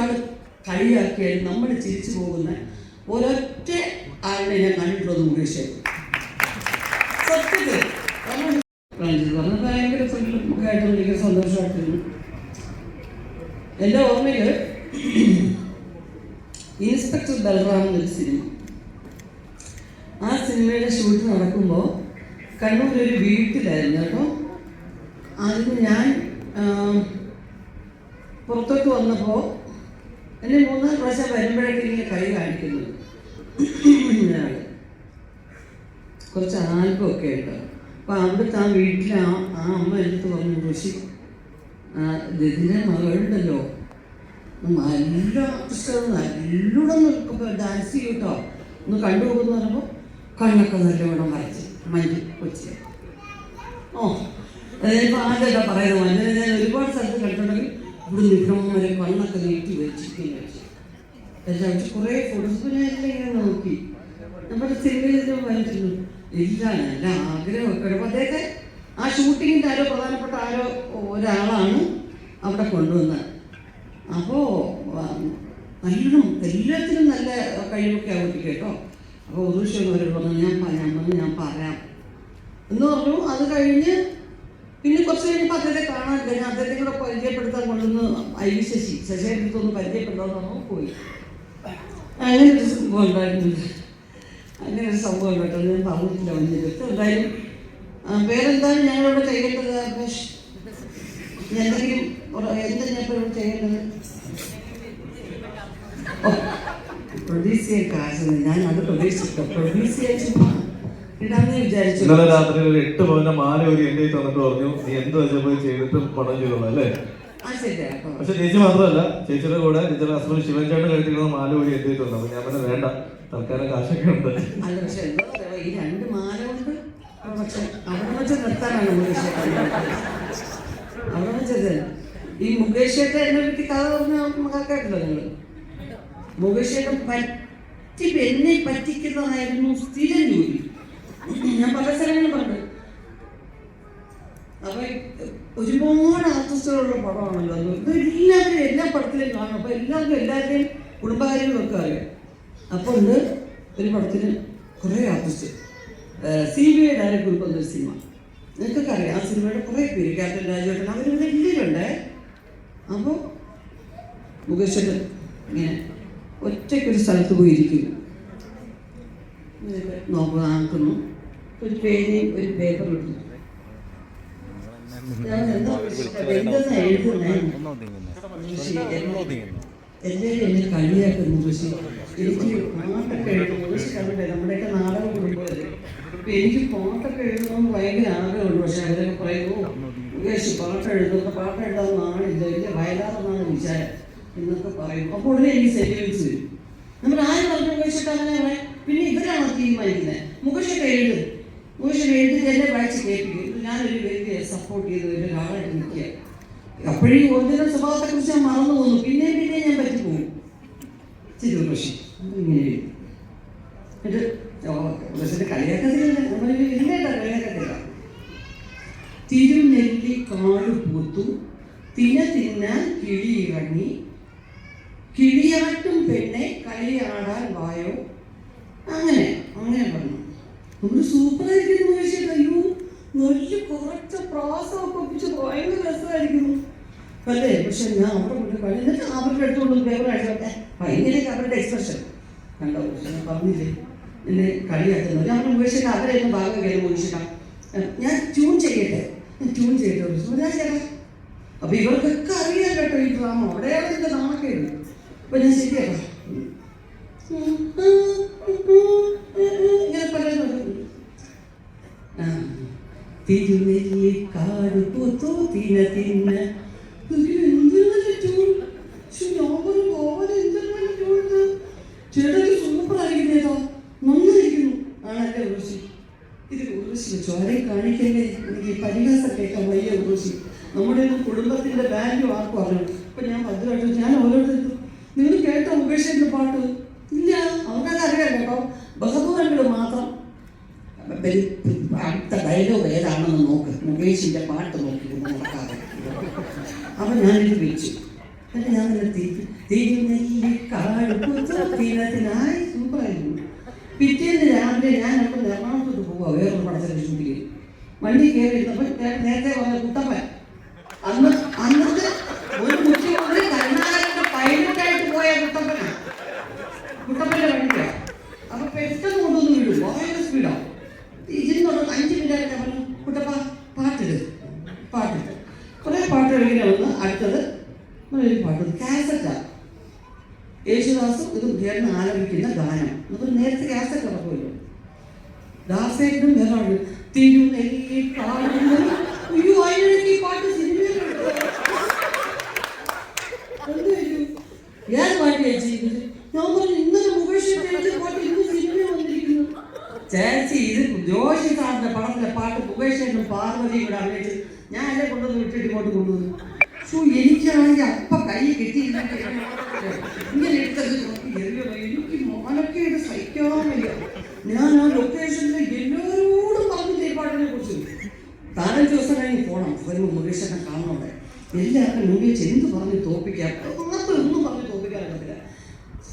ഒരാൾ കളിയാക്കിയാലും നമ്മൾ ചിരിച്ചു പോകുന്ന ഒരൊറ്റ ആളിനെ ഞാൻ കണ്ടിട്ടുള്ളത് മുകേഷ് സത്യത്തിൽ കാരണം ഫ്രാൻസിസ് പറഞ്ഞ ഭയങ്കര സന്തോഷമായിട്ടിരുന്നു എന്റെ ഓർമ്മയിൽ ഇൻസ്പെക്ടർ ബൽറാം എന്നൊരു സിനിമ. ആ സിനിമയുടെ ഷൂട്ട് നടക്കുമ്പോൾ കണ്ണൂർ വീട്ടിലായിരുന്നു. കേട്ടോ അതിന് ഞാൻ പുറത്തോട്ട് വന്നപ്പോൾ എന്നെ മൂന്നാൽ പ്രാവശ്യം വരുമ്പോഴേക്കും ഇങ്ങനെ കൈ കാണിക്കുന്നു. കുറച്ച് ആൽബമൊക്കെ ഉണ്ട്? അപ്പോൾ അവിടുത്തെ ആ വീട്ടിൽ ആ ആ അമ്മ എടുത്ത് പറഞ്ഞു ഋഷി ഇതിന്റെ മകളുണ്ടല്ലോ. നല്ല ആർട്ടിസ്റ്റാണ് നല്ലോണം ഡാൻസ് ചെയ്യും കേട്ടോ ഒന്ന് കണ്ടുപോകുന്നു പറയുമ്പോൾ കണ്ണൊക്കെ നല്ലോണം വരച്ച് മഞ്ഞ് കൊച്ചി ഓ അതിനിപ്പോൾ ആദ്യമൊക്കെ പറയുന്നത് ഞാൻ ഒരുപാട് സ്ഥലത്ത് കണ്ടിട്ടുണ്ടെങ്കിൽ ഇവിടെ നിൽക്കണം വരെ കണ്ണൊക്കെ നീട്ടി വെച്ചിരിക്കുന്നു. വെച്ച് എല്ലാം കുറേ ഫോട്ടോസ് ഞാൻ എല്ലാം ഇങ്ങനെ നോക്കി. നമ്മുടെ സിനിമയിൽ വന്നിരുന്നു ഇല്ല നല്ല ആഗ്രഹമൊക്കെ. അപ്പോൾ അദ്ദേഹത്തെ ആ ഷൂട്ടിങ്ങിന്റെ ആരോ പ്രധാനപ്പെട്ട ആരോ ഒരാളാണ് അവിടെ കൊണ്ടുവന്നത്. അപ്പോൾ നല്ലോണം എല്ലാത്തിനും നല്ല കഴിവൊക്കെ ആവട്ടെ കേട്ടോ. അപ്പോൾ ഉദൂഷം അവരോട് പറഞ്ഞു ഞാൻ ഞാൻ ഞാൻ പറയാം. എന്ന് പറഞ്ഞു. അത് കഴിഞ്ഞ് പിന്നെ കുറച്ച് കഴിഞ്ഞപ്പോൾ അദ്ദേഹത്തെ കാണാൻ ഞാൻ അദ്ദേഹത്തെ കൂടെ പരിചയപ്പെടുത്താൻ കൊണ്ടുവന്ന് ഐ വി ശശി. ശശിയുടെ അടുത്തൊന്ന് പരിചയപ്പെടുത്താൻ പറഞ്ഞു പോയി. അങ്ങനെ ഒരു സംഭവം ഉണ്ടായിരുന്നു അങ്ങനെ ഒരു സംഭവം കേട്ടോ ഞാൻ പറഞ്ഞിട്ടില്ല വന്നിട്ട് എന്തായാലും പേരെന്തായാലും ഞങ്ങളിവിടെ ചെയ്യേണ്ടത് എന്തെങ്കിലും എന്താ ഞാൻ ഇപ്പോൾ ഇവിടെ ചെയ്യേണ്ടത്? പ്രൊഡ്യൂസ് കാശ്. ഞാൻ അത് പ്രതീക്ഷിച്ചു പ്രൊഡ്യൂസ് ചുമ്മാ ഇന്നലെ രാത്രി ഒരു എട്ട് പവന്റെ മാല ഒരു എന്റെ തന്നിട്ട് പറഞ്ഞു നീ എന്ത് വെച്ചാൽ പോയി ചെയ്തിട്ട് പണം ചെയ്തോളാം അല്ലേ? പക്ഷെ ചേച്ചി മാത്രമല്ല ചേച്ചിയുടെ കൂടെ ചേച്ചിയുടെ ഹസ്ബൻഡ് ശിവൻ ചേട്ടൻ കഴിച്ചിരുന്ന മാല ഒരു എന്റെ തന്നെ. അപ്പൊ ഞാൻ പിന്നെ വേണ്ട തൽക്കാലം കാശൊക്കെ ഉണ്ട്. ഈ രണ്ട് മാല കൊണ്ട് പക്ഷെ അവിടെ വെച്ച് നിർത്താനാണ് മുകേഷ് അവിടെ വെച്ചത് ഈ മുകേഷ് ചേട്ടൻ എന്നെ പറ്റി കഥ പറഞ്ഞ കേട്ടല്ലോ നിങ്ങൾ മുകേഷ് ചേട്ടൻ പറ്റി എന്നെ പറ്റിക്കുന്നതായിരുന്നു സ്ഥിരം ജോലി ഞാൻ പല സ്ഥലങ്ങളും പറഞ്ഞു. അപ്പൊ ഒരുപാട് ആർട്ടിസ്റ്റുകളുള്ള പടമാണല്ലോ ഇത് എല്ലാവരും എല്ലാ പടത്തിലും കാണും. അപ്പൊ എല്ലാവർക്കും എല്ലാവരുടെയും കുടുംബകാര്യങ്ങളൊക്കെ അറിയാം അപ്പോൾ ഉണ്ട് ഒരു പടത്തിന് കുറേ artist C B I director എന്നൊരു സിനിമ. നിങ്ങൾക്കൊക്കെ അറിയാം ആ സിനിമയുടെ കുറേ പേര് ക്യാപ്റ്റൻ രാജുവേട്ടൻ അവരിവിടെ എല്ലാവരുണ്ടേ അപ്പോൾ മുകേഷൻ ഇങ്ങനെ ഒറ്റയ്ക്കൊരു സ്ഥലത്ത് പോയിരിക്കുന്നു. ആക്കുന്നു ഒരു പേനയും ഒരു പേപ്പറും ഉണ്ട് എല്ലാവരും എന്നെ കളിയാക്കുന്നു ഋഷി. എനിക്ക് പാട്ടൊക്കെ എഴുതുന്നു. ഋഷി കണ്ടില്ലേ? നമ്മുടെയൊക്കെ നാടകം കുടുംബമല്ലേ അപ്പൊ എനിക്ക് പാട്ടൊക്കെ എഴുതണമെന്ന് ഭയങ്കര ആഗ്രഹമുണ്ട്. പക്ഷെ അവരൊക്കെ പറയുന്നു മുകേഷ് പാട്ട് എഴുതുന്ന. പാട്ട് എഴുതാൻ നാളില്ല വലിയ വയലാറെന്നാണ് വിചാരം. എന്നൊക്കെ പറയും. അപ്പോൾ ഉടനെ എനിക്ക് വരും. നമ്മൾ ആര് പറഞ്ഞു മുകേഷൊക്കെ അങ്ങനെ പറയാം തീരുമാനിക്കുന്നത് മുകേഷൊക്കെ എഴുതും. മുകേഷ് എഴുതി തന്നെ വായിച്ച് കേൾപ്പിക്കും. ഞാനൊരു വലിയ സപ്പോർട്ട് ചെയ്ത് ഒരാളായിട്ട് നിൽക്കുക. അപ്പോഴും ഒറിജിനൽ സ്വഭാവത്തെ കുറിച്ച് ഞാൻ മറന്നു പോകുന്നു. പിന്നെ പിന്നെ ഞാൻ പറ്റിപ്പോകും. ശരി പക്ഷി ഇങ്ങനെ. എന്നിട്ട് പക്ഷേ തിരുനെല്ലി കാട് പൂത്തു തിന തിന്നാൻ കിഴി ഇറങ്ങി കിഴിയാട്ടും പെണ്ണെ കളിയാടാൻ വായോ? അങ്ങനെ. അങ്ങനെ പറഞ്ഞു നമ്മൾ സൂപ്പറായിരിക്കുന്നു മുകേഷ് അയ്യോ നല്ല കുറച്ച പ്രാസമൊക്കെ ഒപ്പിച്ച് ഭയങ്കര രസമായിരിക്കുന്നു. അല്ലേ? പക്ഷെ ഞാൻ അവിടെ കൊണ്ട് കളി എന്നിട്ട് അവരുടെ അടുത്തോണ്ട് പേപ്പർ അടിച്ചോട്ടെ ഭയങ്കര അവരുടെ എക്സ്പ്രഷൻ കണ്ടോ? ഞാൻ പറഞ്ഞില്ലേ? എന്നെ കളിയാക്കുന്നു. ഞാൻ മുകേഷിട്ട് അവരെയൊന്നും ഭാഗം കയറി മുകേഷിട്ടാ ഞാൻ ട്യൂൺ ചെയ്യട്ടെ? ഞാൻ ട്യൂൺ ചെയ്യട്ടെ ഞാൻ ചേട്ടാ അപ്പൊ ഇവർക്കൊക്കെ അറിയാം കേട്ടോ ഈ ഡ്രാമ അവിടെയാണ് ഇതിന്റെ നാണക്കേട് അപ്പൊ ഞാൻ ശരിയാക്കാം ഇങ്ങനെ പലരും നടക്കുന്നു. ആ. തിരുനെല്ലി കാട് പൂത്തു തിന തിന്ന ഇത് എന്തൊരു നല്ല ട്യൂൺ. ശ്ശോ, ഞാൻ പറഞ്ഞു, ഭഗവാനെ, എന്തൊരു നല്ല ട്യൂൺ ഇത്. ചേട്ടാ ഇത് സൂപ്പർ ആയിരിക്കുന്നു കേട്ടോ നന്നായിരിക്കുന്നു ആണല്ലേ ഉർവശി ഇത് ഉറുശി ചോരെ കാണിക്കല്ലേ എനിക്ക് പരിഹാസം കേൾക്കാൻ വയ്യ ഉറുശി നമ്മുടെ കുടുംബത്തിന്റെ വാല്യൂ ആർക്കും അറിയണം അപ്പൊ ഞാൻ ഭദ്രമായിട്ട് ഞാൻ ഓരോരുത്തർക്കും നിങ്ങൾ കേട്ടോ മുകേഷിന്റെ പാട്ട് ഇല്ല അവർക്കൊക്കെ അറിയാം കേട്ടോ ബഹബൂരങ്ങൾ മാത്രം ബലി- അടുത്ത ഡയലോഗ് മുകേഷിന്റെ പാട്ട് നോക്കി നടക്കാതെ അപ്പൊ ഞാനിത് വിളിച്ചു. അല്ല ഞാൻ സൂപ്പറായിരുന്നു പിറ്റേന്ന് രാവിലെ ഞാൻ അപ്പോൾ എറണാകുളത്തോട്ട് പോവാ. വേറൊരു പടത്തിന്റെ വണ്ടി കയറി നേരത്തെ പറഞ്ഞ കുട്ടപ്പൻ. അന്ന് അന്നത്തെ ഒരു മുഖ്യമന്ത്രി കരുണാകരന്റെ പൈലറ്റായിട്ട് പോയ കുട്ടപ്പനാണ് കുട്ടപ്പന്റെ വണ്ടിയാ അപ്പൊ പെട്ടെന്ന് കൊണ്ടുവന്ന് വിടും ഭയങ്കര സ്പീഡാണ് ഇതിനോട് അഞ്ച് മിനിറ്റ് പറഞ്ഞു കുട്ടപ്പ പാട്ടിട് പാട്ടിട്ട് കുറേ പാട്ടുകൾ ഇങ്ങനെ വന്ന് അടുത്തത് ഒരു പാട്ട് കാസറ്റാ യേശുദാസും ഇത് ഉയർന്ന് ആലപിക്കുന്ന ഗാനം. നമുക്ക് നേരത്തെ കാസറ്റ് ഇറക്കുമല്ലോ ദാസേട്ടനും വേറെ തിരുനെല്ലി പാടുന്നു. അയ്യോ അതിനിടയ്ക്ക് പാട്ട് സിനിമയിലുണ്ട്? ഏത് പാട്ട് ചേച്ചി? ഞാൻ പറഞ്ഞു ഇന്നലെ മുകേഷ് പാട്ട് ഇന്ന് സിനിമ വന്നിരിക്കുന്നു. ചേച്ചി ഇത് ജോഷി സാറിന്റെ പടത്തിലെ പാട്ട് മുകേഷനും പാർവതിയും കൂടെ അഭിനയിച്ച് ഞാൻ എന്നെ കൊണ്ടുവന്ന് വിട്ടിട്ട് ഇങ്ങോട്ട് കൊണ്ടുവന്നു. എനിക്കാണെങ്കിൽ അപ്പ കൈ കിട്ടിയില്ലെങ്കിൽ ഇങ്ങനെ എടുത്തത്? എനിക്ക് മോനൊക്കെയാണ് സഹിക്കാൻ വയ്യ. ഞാൻ ആ ലൊക്കേഷനിൽ എല്ലാവരോടും പറഞ്ഞു ഈ പാട്ടിനെ കുറിച്ച്. നാലഞ്ച് ദിവസം കഴിഞ്ഞ് പോണം. വരുമ്പോൾ മുകേഷനെ കാണണോടെ എല്ലാവർക്കും മുകേഷ് എന്ത് പറഞ്ഞ് തോപ്പിക്കാം ഒന്നും ഒന്നും പറഞ്ഞ് തോപ്പിക്കാൻ പറ്റില്ല.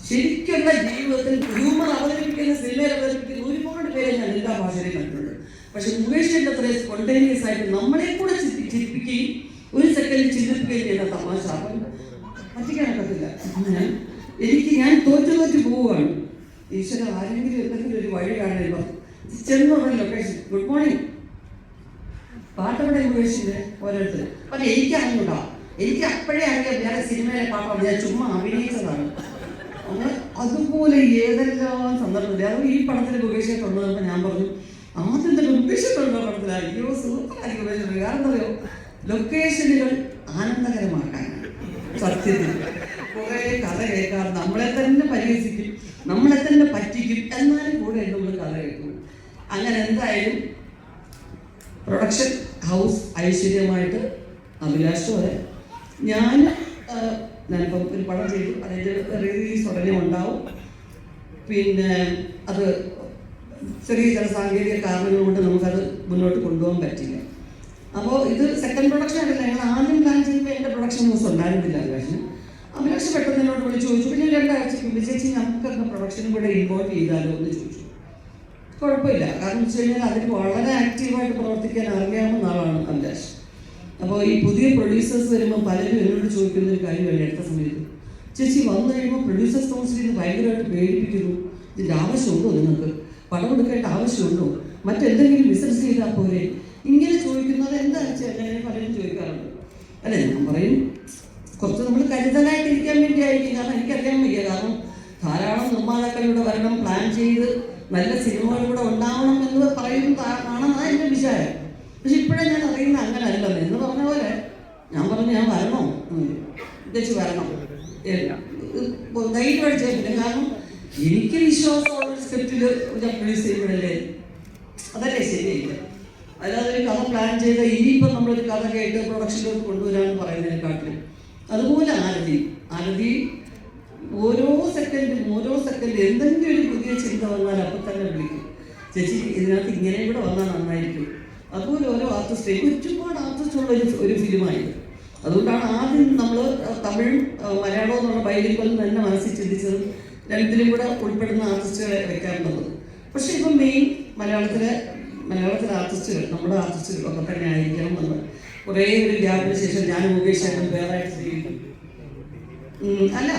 ശരിക്കുള്ള ജീവിതത്തിൽ ഹ്യൂമർ അവതരിപ്പിക്കുന്ന സിനിമയിൽ അവതരിപ്പിക്കുന്ന ഒരുപാട് പേരെ ഞാൻ എല്ലാ ഭാഷയിലും കണ്ടിട്ടുണ്ട്. പക്ഷെ മുകേഷിന്റെ അത്രയും സ്പോണ്ടേനിയസ് ആയിട്ട് നമ്മളെ കൂടെ ചിരി- ചിരിപ്പിക്കുകയും ഒരു സെക്കൻഡ് ചിന്തിക്കുകയും ചെയ്ത തമാശ. പറ്റിക്കാനൊക്കത്തില്ല. ഞാൻ എനിക്ക് ഞാൻ തോറ്റു തോറ്റു പോവുകയാണ്. ഈശ്വര ആരെങ്കിലും എന്തെങ്കിലും ഒരു വഴി കാണുമല്ലോ ചെന്നുള്ള ലൊക്കേഷൻ ഗുഡ് മോർണിംഗ് പാട്ടവിടെ ഉപേക്ഷിച്ച് ഓരോരുത്തർ പക്ഷെ എനിക്ക് അറിഞ്ഞൂടാ. എനിക്ക് അപ്പോഴേ അറിയാം വേറെ സിനിമയിലെ പാട്ടാണ് ഞാൻ ചുമ്മാ അഭിനയിച്ചതാണ്. അങ്ങനെ അതുപോലെ ഏതെല്ലാം സന്ദർഭത്തിൽ അത് ഈ പടത്തിൽ ഉപേക്ഷിച്ച് കൊണ്ടുവന്നപ്പോൾ ഞാൻ പറഞ്ഞു. ആദ്യം തന്നെ ഉപേക്ഷിച്ചിട്ടുണ്ടോ പടത്തിലായി അയ്യോ സൂപ്പറായിരിക്കും ഉപേക്ഷിച്ചു കാരണം അറിയോ? ലൊക്കേഷനുകൾ ആനന്ദകരമാക്കാൻ സത്യത്തിൽ കുറേ കഥ കേൾക്കാറ് നമ്മളെ തന്നെ പരിഹസിക്കും നമ്മളെ തന്നെ പറ്റിക്കും എന്നാലും കൂടെ നമ്മൾ കഥ കേൾക്കും. അങ്ങനെ എന്തായാലും പ്രൊഡക്ഷൻ ഹൗസ് ഐശ്വര്യമായിട്ട് അഭിലാഷ് വരെ. ഞാൻ ഞാനിപ്പം ഒരു പടം ചെയ്തു. അതിന്റെ റിലീസ് ഉടനെ ഉണ്ടാവും. പിന്നെ അത് ചെറിയ ചില സാങ്കേതിക കാരണങ്ങൾ കൊണ്ട് നമുക്കത് മുന്നോട്ട് കൊണ്ടുപോകാൻ പറ്റില്ല. അപ്പോൾ ഇത് സെക്കൻഡ് പ്രൊഡക്ഷൻ ആയിട്ടില്ല ഞങ്ങൾ ആദ്യം പ്ലാൻ ചെയ്യുമ്പോൾ എന്റെ പ്രൊഡക്ഷൻ ഹൗസ് ഉണ്ടായിരുന്നില്ല അഭിലാഷിന് അഭിലാഷ് പെട്ടെന്ന് എന്നോട് വിളിച്ച് ചോദിച്ചു. പിന്നെ രണ്ടാഴ്ച ചേച്ചി നമുക്കൊക്കെ പ്രൊഡക്ഷനും കൂടെ ഇൻവോൾവ് ചെയ്താലോ എന്ന് ചോദിച്ചു. കുഴപ്പമില്ല. കാരണം വെച്ച് കഴിഞ്ഞാൽ അതിൽ വളരെ ആക്റ്റീവായിട്ട് പ്രവർത്തിക്കാൻ അറിയാവുന്ന ആളാണ് അഭിലാഷ്. അപ്പോൾ ഈ പുതിയ പ്രൊഡ്യൂസേഴ്സ് വരുമ്പോൾ പലരും എന്നോട് ചോദിക്കുന്ന ഒരു കാര്യമല്ല അടുത്ത സമയത്ത്. ചേച്ചി വന്നു കഴിയുമ്പോൾ പ്രൊഡ്യൂസേഴ്സ് കൗൺസിൽ ഇത് ഭയങ്കരമായിട്ട് പേടിപ്പിക്കുന്നു. ഇതിന്റെ ആവശ്യമുണ്ടോ നിങ്ങൾക്ക്? പണം കൊടുക്കേണ്ട ആവശ്യമുണ്ടോ? മറ്റെന്തെങ്കിലും ബിസിനസ് ചെയ്താൽ പോരെ? എന്നെ പലരും ചോദിക്കാറുണ്ട്. അല്ലേ ഞാൻ പറയും കുറച്ച് നമ്മൾ കരുതലായിട്ടിരിക്കാൻ വേണ്ടി വേണ്ടിയായിരിക്കും. കാരണം എനിക്കറിയാൻ വയ്യ. കാരണം ധാരാളം നിർമ്മാതാക്കളിലൂടെ വരണം പ്ലാൻ ചെയ്ത് നല്ല സിനിമകൾ ഇവിടെ ഉണ്ടാവണം എന്ന് പറയുന്നതാണ് എന്റെ വിചാരം. പക്ഷെ ഇപ്പോഴേ ഞാൻ അറിയുന്ന അങ്ങനെ അല്ലെന്ന് എന്ന് പറഞ്ഞ പോലെ ഞാൻ പറഞ്ഞു ഞാൻ വരണോ? ഉദ്ദേശിച്ച് വരണം. ധൈര്യമായിട്ട് ചെയ്തില്ല കാരണം എനിക്ക് വിശ്വാസമുള്ള സ്ക്രിപ്റ്റിൽ ഞാൻ പ്രൊഡ്യൂസ് ചെയ്യുമ്പോഴല്ലേ? അതല്ലേ ശരിയായില്ല അല്ലാതെ ഒരു കഥ പ്ലാൻ ചെയ്ത് ഇനിയിപ്പം നമ്മളൊരു കഥ കേട്ട് പ്രൊഡക്ഷനിലോട്ട് കൊണ്ടുവരാമെന്ന് പറയുന്നതിനെക്കാട്ടിലും അതുപോലെ ആരതി. ആരതി ഓരോ സെക്കൻഡും ഓരോ സെക്കൻഡും എന്തെങ്കിലും ഒരു പുതിയ ചിന്ത വന്നാൽ അപ്പം തന്നെ വിളിക്കും. ചേച്ചി ഇതിനകത്ത് ഇങ്ങനെ കൂടെ വന്നാൽ നന്നായിരിക്കും. അതുപോലെ ഓരോ ആർട്ടിസ്റ്റ് ഒരുപാട് ആർട്ടിസ്റ്റുള്ള ഒരു ഒരു ഫിലിമായത് അതുകൊണ്ടാണ് ആദ്യം നമ്മൾ തമിഴും മലയാളം എന്നുള്ള ബൈലിംഗൽ തന്നെ മനസ്സിൽ ചിന്തിച്ചത് രണ്ടിലും കൂടെ ഉൾപ്പെടുന്ന ആർട്ടിസ്റ്റുകളെ വെക്കാറുള്ളത്. പക്ഷേ ഇപ്പം മെയിൻ മലയാളത്തിലെ മലയാളത്തിലെ ആർട്ടിസ്റ്റുകൾ നമ്മുടെ ആർട്ടിസ്റ്റുകൾ ഒക്കെ തന്നെ ആയിരിക്കണം എന്ന്. കുറേ ഒരു ഗ്യാപ്പിന് ശേഷം ഞാൻ മുകേഷ് ചേട്ടൻ വേറെ ആയിട്ട് അല്ല.